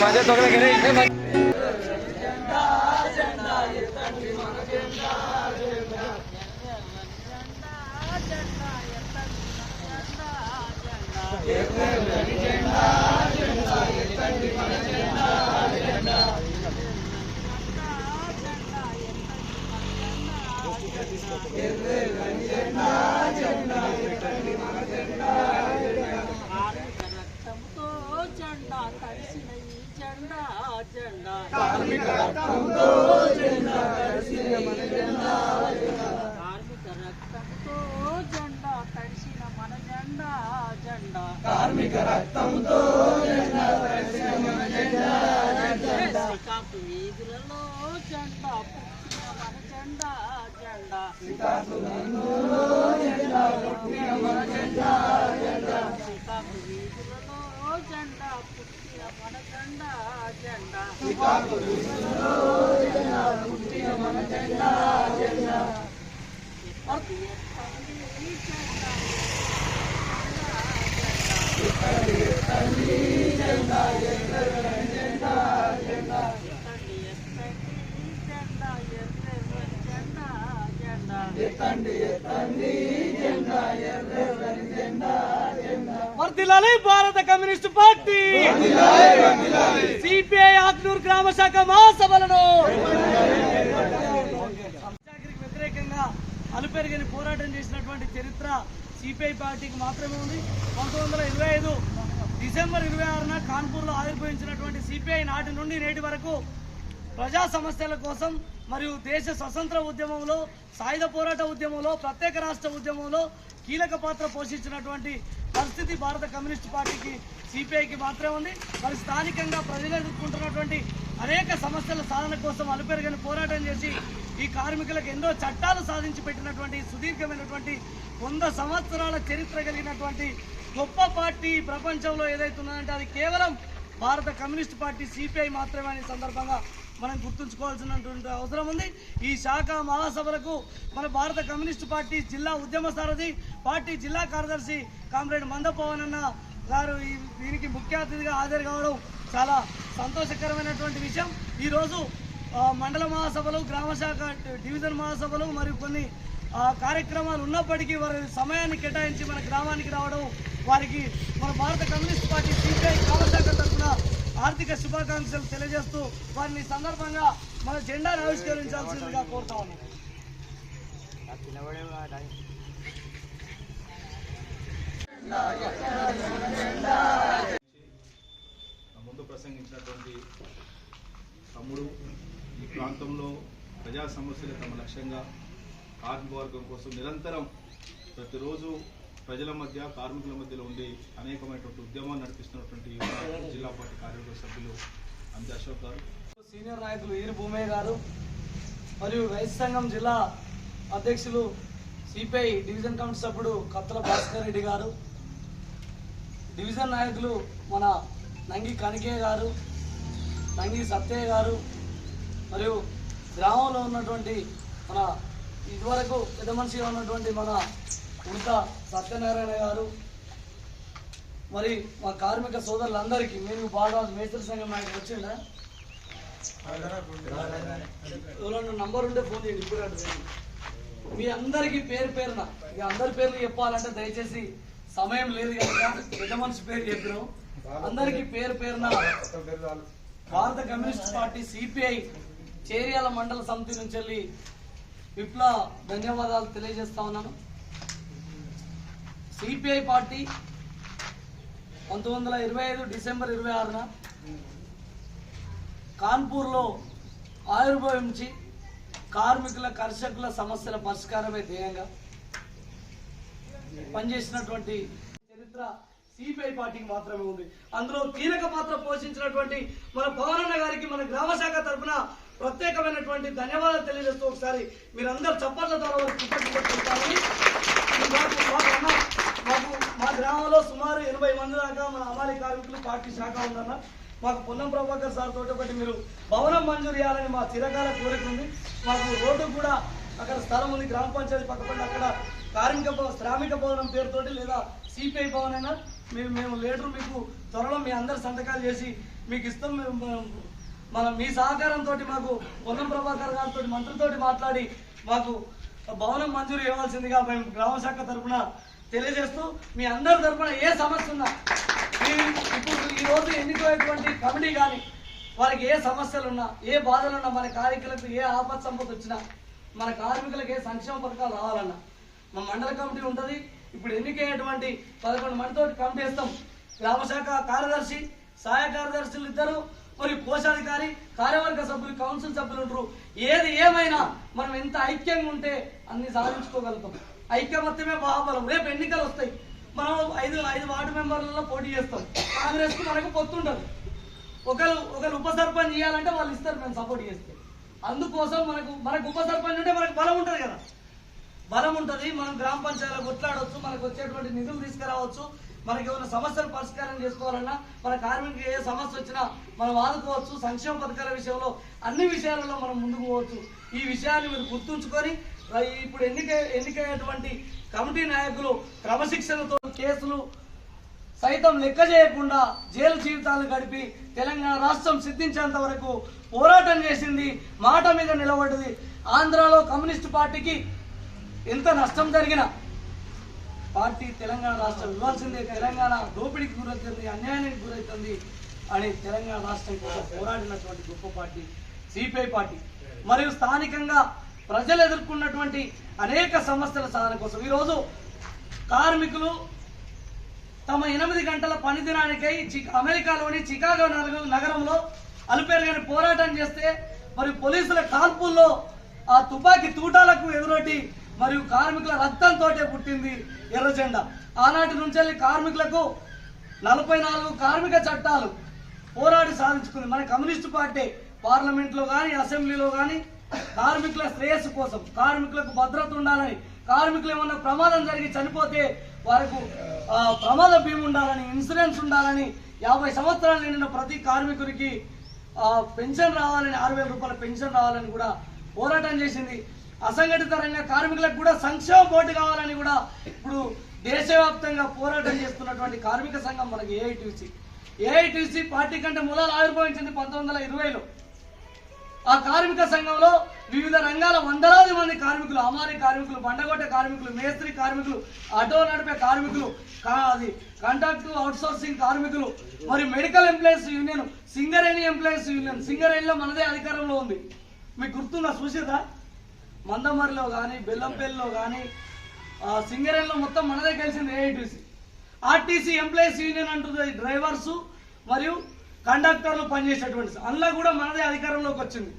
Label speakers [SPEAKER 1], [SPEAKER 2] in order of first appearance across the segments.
[SPEAKER 1] माझ्या दोघांना गेले కార్మిక రక్తంతో వీధులలో జెండా పుట్టిన మన జెండా జెండా. శ్రీకాకు వీధులలో జెండా పుట్టిన మన జెండా జెండా. ఎక్కడి ఎక్కడి జెండా ఎక్కడి ఎక్కడి జెండా జెండా ఎర్రెర్రని జెండా జెండా
[SPEAKER 2] వర్ధిల్లాలి భారత కమ్యూనిస్ట్ పార్టీ. సిపిఐ ఆగ్నూర్ గ్రామ శాఖ మహాసభలను. వ్యతిరేకంగా అలుపెరిగని పోరాటం చేసినటువంటి చరిత్ర సిపిఐ పార్టీకి మాత్రమే ఉంది. పంతొమ్మిది వందల ఇరవై ఐదు డిసెంబర్ ఇరవై ఆరున కాన్పూర్లో ఆవిర్భవించినటువంటి సిపిఐ నాటి నుండి నేటి వరకు ప్రజా సమస్యల కోసం మరియు దేశ స్వతంత్ర ఉద్యమంలో సాయుధ పోరాట ఉద్యమంలో ప్రత్యేక రాష్ట్ర ఉద్యమంలో కీలక పాత్ర పోషించినటువంటి పరిస్థితి భారత కమ్యూనిస్ట్ పార్టీకి సిపిఐకి మాత్రమే ఉంది. మరి స్థానికంగా ప్రజలు ఎదుర్కొంటున్నటువంటి అనేక సమస్యల సాధన కోసం అలుపెరగని పోరాటం చేసి ఈ కార్మికులకు ఎన్నో చట్టాలు సాధించి పెట్టినటువంటి సుదీర్ఘమైనటువంటి వంద సంవత్సరాల చరిత్ర కలిగినటువంటి గొప్ప పార్టీ ప్రపంచంలో ఏదైతే ఉన్నదంటే అది కేవలం భారత కమ్యూనిస్ట్ పార్టీ సిపిఐ మాత్రమే అనే సందర్భంగా మనం గుర్తుంచుకోవాల్సినటువంటి అవసరం ఉంది. ఈ శాఖ మహాసభలకు మన భారత కమ్యూనిస్ట్ పార్టీ జిల్లా ఉద్యమ సారథి పార్టీ జిల్లా కార్యదర్శి కామ్రేడ్ మందపవన్ అన్న గారు దీనికి ముఖ్య అతిథిగా హాజరు కావడం చాలా సంతోషకరమైనటువంటి విషయం. ఈరోజు మండల మహాసభలు గ్రామశాఖ డివిజన్ మహాసభలు మరియు కొన్ని కార్యక్రమాలు ఉన్నప్పటికీ వారి సమయాన్ని కేటాయించి మన గ్రామానికి రావడం వారికి మన భారత కమ్యూనిస్ట్ పార్టీ సిపిఐ గ్రామశాఖ తరఫున ఆర్థిక శుభాకాంక్షలు తెలియజేస్తూ వారిని సందర్భంగా మన జెండాను ఆవిష్కరించాల్సిందిగా కోరుతా ఉన్నాం.
[SPEAKER 3] ముందు ప్రసంగించినటువంటి తమ్ముడు ప్రాంతంలో ప్రజా సమస్యలు తమ లక్ష్యంగా కార్మికవర్గం కోసం నిరంతరం ప్రతిరోజు ప్రజల మధ్య కార్మికుల మధ్యలో ఉండి అనేకమైనటువంటి ఉద్యమాన్ని నడిపిస్తున్నటువంటి జిల్లా పార్టీ కార్యవర్గ సభ్యులు అంతే అశోక్ గారు.
[SPEAKER 2] సీనియర్ నాయకులు ఈరు భూమయ్య గారు మరియు రైతు సంఘం జిల్లా అధ్యక్షులు సిపిఐ డివిజన్ కమిటీ సభ్యుడు కత్తల భాస్కర్ రెడ్డి గారు డివిజన్ నాయకులు మన నంగి కనికే గారు నంగి సత్యయ్య గారు మరియు గ్రామంలో ఉన్నటువంటి మన ఇదివరకు పెద్ద మనిషిగా ఉన్నటువంటి మన ఉడత సత్యనారాయణ గారు మరి మా కార్మిక సోదరులందరికీ మీరు బాగా మేస్త్రి సంఘం నాయకులు వచ్చిందా ఎవరన్నా నంబర్ ఉంటే ఫోన్ చేయండి ఇప్పుడు మీ అందరికీ పేరు పేరున ఇక అందరి పేర్లు చెప్పాలంటే దయచేసి సమయం లేదు కనుక పెద్ద మనిషి పేరు చెప్పినాం. అందరికీ పేరు పేరున భారత కమ్యూనిస్ట్ పార్టీ సిపిఐ చేరియాల మండల సమితి నుంచి వెళ్ళి విప్లవ ధన్యవాదాలు తెలియజేస్తా ఉన్నాను. సిపిఐ పార్టీ పంతొమ్మిది వందల ఇరవై ఐదు డిసెంబర్ ఇరవై ఆరున కాన్పూర్లో ఆవిర్భవించి కార్మికుల కర్షకుల సమస్యల పరిష్కారమే ధ్యేయంగా పనిచేసినటువంటి చరిత్ర సిపిఐ పార్టీకి మాత్రమే ఉంది. అందులో కీలక పాత్ర పోషించినటువంటి మన పవనన్న గారికి మన గ్రామ శాఖ తరఫున ప్రత్యేకమైనటువంటి ధన్యవాదాలు తెలియజేస్తూ ఒకసారి మీరందరూ చప్పట్ల ద్వారా మాకు మా గ్రామంలో సుమారు ఎనభై మంది దాకా మన అమాలి కార్మికులు పార్టీ శాఖ ఉందన్న. మాకు పొన్నం ప్రభాకర్ సార్ తోటి ఒకటి మీరు భవనం మంజూరు చేయాలని మా చిరకాల కోరిక ఉంది. మాకు రోడ్డు కూడా అక్కడ స్థలం ఉంది గ్రామ పంచాయతీ పక్కపడి అక్కడ కార్మిక భవ- శ్రామిక భవనం పేరుతోటి లేదా సిపిఐ భవన్ అయినా మేము మేము లేటర్ మీకు త్వరలో మీ అందరు సంతకాలు చేసి మీకు ఇస్తాం మేము మనం- మీ సహకారంతో మాకు పొన్నం ప్రభాకర్ గారితో మంత్రితోటి మాట్లాడి మాకు భవనం మంజూరు ఇవ్వాల్సిందిగా మేము గ్రామ శాఖ తరఫున తెలియజేస్తూ మీ అందరి తరఫున ఏ సమస్య ఉన్నా ఇప్పుడు ఈ రోజు ఎన్నికైనటువంటి కమిటీ కానీ వారికి ఏ సమస్యలు ఉన్నా ఏ బాధలు ఉన్నా మన కార్మికులకు ఏ ఆపద సంపద వచ్చినా మన కార్మికులకు ఏ సంక్షేమ పథకాలు రావాలన్నా మా మండల కమిటీ ఉంటుంది. ఇప్పుడు ఎన్నికైనటువంటి పదకొండు మందితో కమిటీ ఇస్తాం గ్రామ శాఖ కార్యదర్శి సహాయ కార్యదర్శులు ఇద్దరు మరి కోశాధికారి కార్యవర్గ సభ్యులు కౌన్సిల్ సభ్యులు ఉంటారు. ఏది ఏమైనా మనం ఎంత ఐక్యంగా ఉంటే అన్ని సాధించుకోగలుగుతాం. ఐక్యమత్యమే బాహబలం రేపు ఎన్నికలు వస్తాయి. మనం ఐదు ఐదు వార్డు మెంబర్లలో పోటీ చేస్తాం. కాంగ్రెస్కు మనకు పొత్తుంటది ఒకరు ఒకరు ఉప సర్పంచ్ చేయాలంటే వాళ్ళు ఇస్తారు మేము సపోర్ట్ చేస్తే. అందుకోసం మనకు మనకు ఉప సర్పంచ్ ఉంటే మనకు బలం ఉంటుంది కదా. బలం ఉంటుంది. మనం గ్రామ పంచాయతీలో కొట్లాడవచ్చు మనకు వచ్చేటువంటి నిధులు తీసుకురావచ్చు. మనకి ఏమైనా సమస్యలు పరిష్కారం చేసుకోవాలన్నా మన కార్మికులకు ఏ సమస్య వచ్చినా మనం ఆదుకోవచ్చు. సంక్షేమ పథకాల విషయంలో అన్ని విషయాలలో మనం ముందుకు పోవచ్చు. ఈ విషయాన్ని మీరు గుర్తుంచుకొని ఇప్పుడు ఎన్నిక ఎన్నికైనటువంటి కమిటీ నాయకులు క్రమశిక్షణతో కేసులు సైతం లెక్క చేయకుండా జైలు జీవితాలు గడిపి తెలంగాణ రాష్ట్రం సిద్ధించేంత వరకు పోరాటం చేసింది. మాట మీద నిలబడింది. ఆంధ్రాలో కమ్యూనిస్ట్ పార్టీకి ఎంత నష్టం జరిగినా పార్టీ తెలంగాణ రాష్ట్రం ఇవ్వాల్సిందే. తెలంగాణ దోపిడీకి గురవుతుంది అన్యాయానికి గురవుతుంది అని తెలంగాణ రాష్ట్రం కోసం పోరాడినటువంటి గొప్ప పార్టీ సిపిఐ పార్టీ. మరియు స్థానికంగా ప్రజలు ఎదుర్కొన్నటువంటి అనేక సమస్యల సాధన కోసం ఈరోజు కార్మికులు తమ ఎనిమిది గంటల పని దినానికై చి- అమెరికాలోని చికాగో నగర- నగరంలో అలుపెరగని పోరాటం చేస్తే మరి పోలీసుల కాల్పుల్లో ఆ తుపాకీ తూటాలకు ఎదురొట్టి మరియు కార్మికుల రక్తంతో పుట్టింది ఎర్రజెండా. ఆనాటి నుంచి కార్మికులకు నలభై నాలుగు కార్మిక చట్టాలు పోరాడి సాధించుకుంది. మన కమ్యూనిస్ట్ పార్టీ పార్లమెంట్లో కానీ అసెంబ్లీలో కానీ కార్మికుల శ్రేయస్సు కోసం కార్మికులకు భద్రత ఉండాలని కార్మికులు ఏమన్నా ప్రమాదం జరిగి చనిపోతే వారికి ప్రమాద భీమా ఉండాలని ఇన్సూరెన్స్ ఉండాలని యాభై సంవత్సరాలు నిండిన ప్రతి కార్మికుడికి పెన్షన్ రావాలని ఆరు వేల రూపాయల పెన్షన్ రావాలని కూడా పోరాటం చేసింది. అసంఘటిత రంగ కార్మికులకు కూడా సంక్షేమ బోర్డు కావాలని కూడా ఇప్పుడు దేశవ్యాప్తంగా పోరాటం చేస్తున్నటువంటి కార్మిక సంఘం మనకి ఏఐటీసీ. ఏఐటీసీ పార్టీ కంటే మూలాలు ఆవిర్భవించింది పంతొమ్మిది వందల ఇరవైలో. ఆ కార్మిక సంఘంలో వివిధ రంగాల వందలాది మంది కార్మికులు అమారి కార్మికులు బండగొట్ట కార్మికులు మేస్త్రి కార్మికులు ఆటో నడిపే కార్మికులు అది కాంట్రాక్ట్ అవుట్సోర్సింగ్ కార్మికులు మరి medical employees union Singareni employees union సింగరేణిలో మనదే అధికారంలో ఉంది. మీకు గుర్తుందా చూసేదా? మందమరిలో కానీ బెల్లంపల్లిలో కానీ సింగరేణిలో మొత్తం మనదే కలిసింది ఏఐటీసీ ఆర్టీసీ ఎంప్లాయీస్ యూనియన్ అంటుంది డ్రైవర్స్ మరియు కండక్టర్లు పనిచేసేటువంటి అందులో కూడా మనదే అధికారంలోకి వచ్చింది.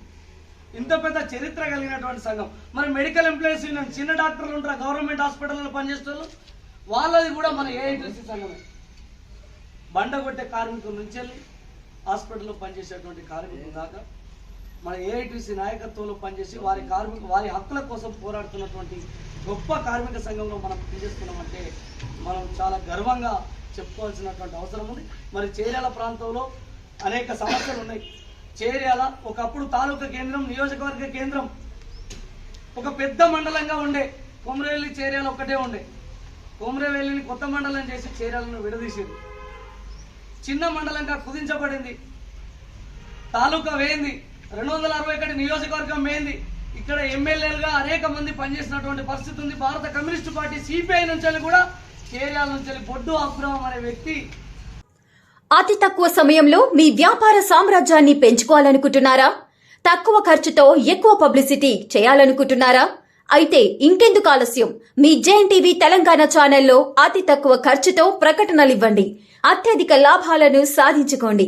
[SPEAKER 2] ఇంత పెద్ద చరిత్ర కలిగినటువంటి సంఘం. మరి మెడికల్ ఎంప్లాయీస్ యూనియన్ చిన్న డాక్టర్లు ఉంటారు గవర్నమెంట్ హాస్పిటల్లో పనిచేసే వాళ్ళది కూడా మన ఏఐటీసీ సంఘమే. బండగొట్టే కార్మికుల నుంచి వెళ్ళి హాస్పిటల్లో పనిచేసేటువంటి కార్మికుల దాకా మన ఏఐటీసీ నాయకత్వంలో పనిచేసి వారి కార్మిక వారి హక్కుల కోసం పోరాడుతున్నటువంటి గొప్ప కార్మిక సంఘంలో మనం పనిచేస్తున్నామంటే మనం చాలా గర్వంగా చెప్పుకోవాల్సినటువంటి అవసరం ఉంది. మరి చేర్యాల ప్రాంతంలో అనేక సమస్యలు ఉన్నాయి. చేర్యాల ఒకప్పుడు తాలూకా కేంద్రం నియోజకవర్గ కేంద్రం ఒక పెద్ద మండలంగా ఉండే కొమరవెల్లి చేర్యాల ఒక్కటే ఉండే. కొమరవెల్లిని కొత్త మండలం చేసి చేర్యాలను విడదీసింది. చిన్న మండలంగా కుదించబడింది. తాలూకా వేయింది. రెండు వందల అరవై ఒకటి నియోజకవర్గం వేయింది ఇక్కడ ఎమ్మెల్యేలుగా అనేక మంది పనిచేసినటువంటి పరిస్థితి ఉంది. భారత కమ్యూనిస్ట్ పార్టీ సిపిఐ నుంచి కూడా కేరళ నుంచి బొడ్డు అబ్రహం అనే వ్యక్తి.
[SPEAKER 4] అతి తక్కువ సమయంలో మీ వ్యాపార సామ్రాజ్యాన్ని పెంచుకోవాలనుకుంటున్నారా? తక్కువ ఖర్చుతో ఎక్కువ పబ్లిసిటీ చేయాలనుకుంటున్నారా? అయితే ఇంకెందుకు ఆలస్యం? మీ జేఎన్టీవీ తెలంగాణ ఛానల్లో అతి తక్కువ ఖర్చుతో ప్రకటనలు ఇవ్వండి అత్యధిక లాభాలను సాధించుకోండి.